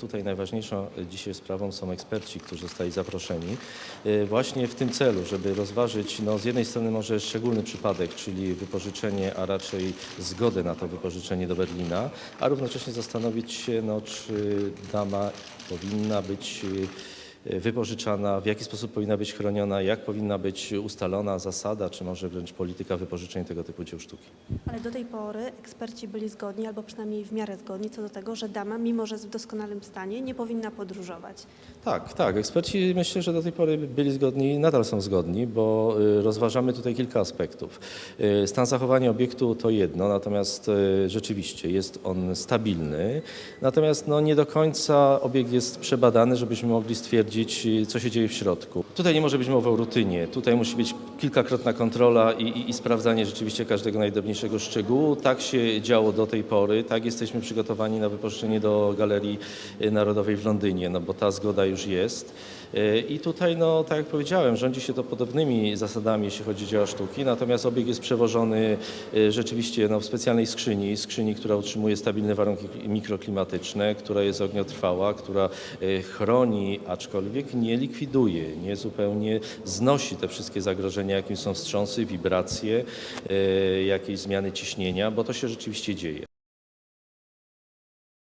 Tutaj najważniejszą dzisiaj sprawą są eksperci, którzy zostali zaproszeni e, właśnie w tym celu, żeby rozważyć no, z jednej strony może szczególny przypadek, czyli wypożyczenie, a raczej zgodę na to wypożyczenie do Berlina, a równocześnie zastanowić się, no, czy dama powinna być e, wypożyczana, w jaki sposób powinna być chroniona, jak powinna być ustalona zasada, czy może wręcz polityka wypożyczeń tego typu dzieł sztuki. Ale do tej pory eksperci byli zgodni, albo przynajmniej w miarę zgodni co do tego, że dama, mimo że jest w doskonałym stanie, nie powinna podróżować. Tak, tak. Eksperci myślę, że do tej pory byli zgodni i nadal są zgodni, bo y, rozważamy tutaj kilka aspektów. Y, Stan zachowania obiektu to jedno, natomiast y, rzeczywiście jest on stabilny, natomiast no, nie do końca obiekt jest przebadany, żebyśmy mogli stwierdzić, y, co się dzieje w środku. Tutaj nie może być mowa o rutynie, tutaj musi być kilkakrotna kontrola i, i, i sprawdzanie rzeczywiście każdego najdrobniejszego szczegółu. Tak się działo do tej pory, tak jesteśmy przygotowani na wypożyczenie do Galerii Narodowej w Londynie, no bo ta zgoda już jest. Y, I tutaj, no, tak jak powiedziałem, rządzi się to podobnymi zasadami, jeśli chodzi o dzieła sztuki, natomiast obieg jest przewożony y, rzeczywiście no, w specjalnej skrzyni, skrzyni, która utrzymuje stabilne warunki mikroklimatyczne, która jest ogniotrwała, która chroni, aczkolwiek nie likwiduje, nie zupełnie znosi te wszystkie zagrożenia, jakim są wstrząsy, wibracje, y, jakieś zmiany ciśnienia, bo to się rzeczywiście dzieje.